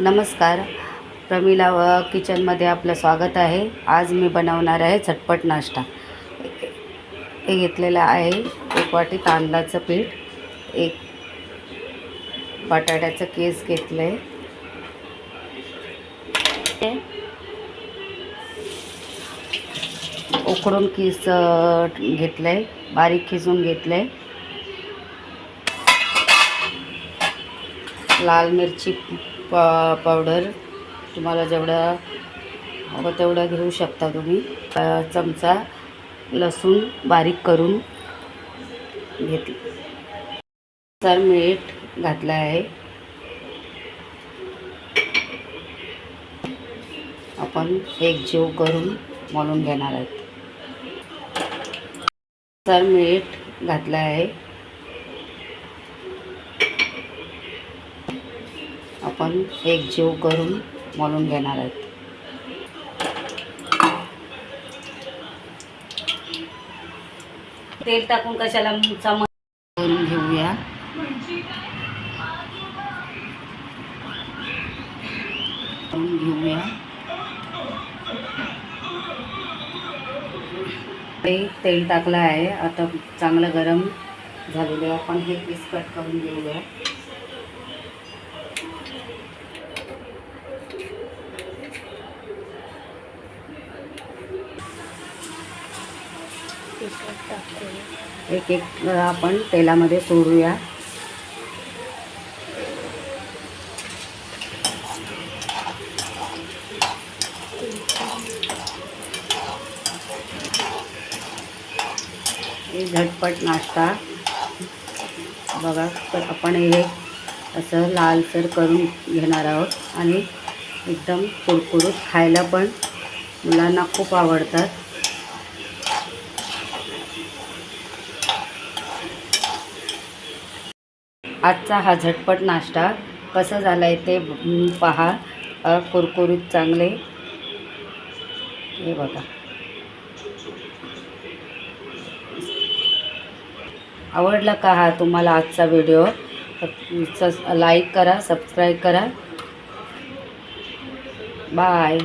नमस्कार. प्रमिला व किचनमध्ये आपलं स्वागत आहे. आज मी बनवणार आहे झटपट नाश्ता. हे घेतलेलं आहे एक वाटी तांदळाचं पीठ एक बटाट्याचं केस घेतलं आहे उकडून किस घेतलं आहे बारीक खिसून घेतलं आहे लाल मिरची पा पावडर तुम्हाला जेवढा हवं तेवढं घेऊ शकता तुम्ही. चमचा लसूण बारीक करून घेतली. तर मीठ घातलं आहे. आपण एक जीव करून मळून घेणार आहेत. तर मीठ घातलं आहे. आपण एक जीव करून मळून घेणार आहेत. तेल टाकून कशाला चमच करून घेऊया. करून घेऊया. तेल टाकलं आहे. आता चांगलं गरम झालेलं आहे. आपण हे पीस कट करून घेऊया. एक एक आपण तेलामध्ये सोडूया. हे झटपट नाश्ता. बघा तर आपण हे असं लालसर करून घेणार आहोत. आणि एकदम कुरकुरीत खायला पण मुलांना खूप आवडतात. आजचा हा झटपट नाश्ता कसं झाला आहे ते पहा. कुरकुरीत चांगले. हे बघा. आवडला का हा तुम्हाला आजचा व्हिडिओ? लाईक करा सबस्क्राईब करा. बाय.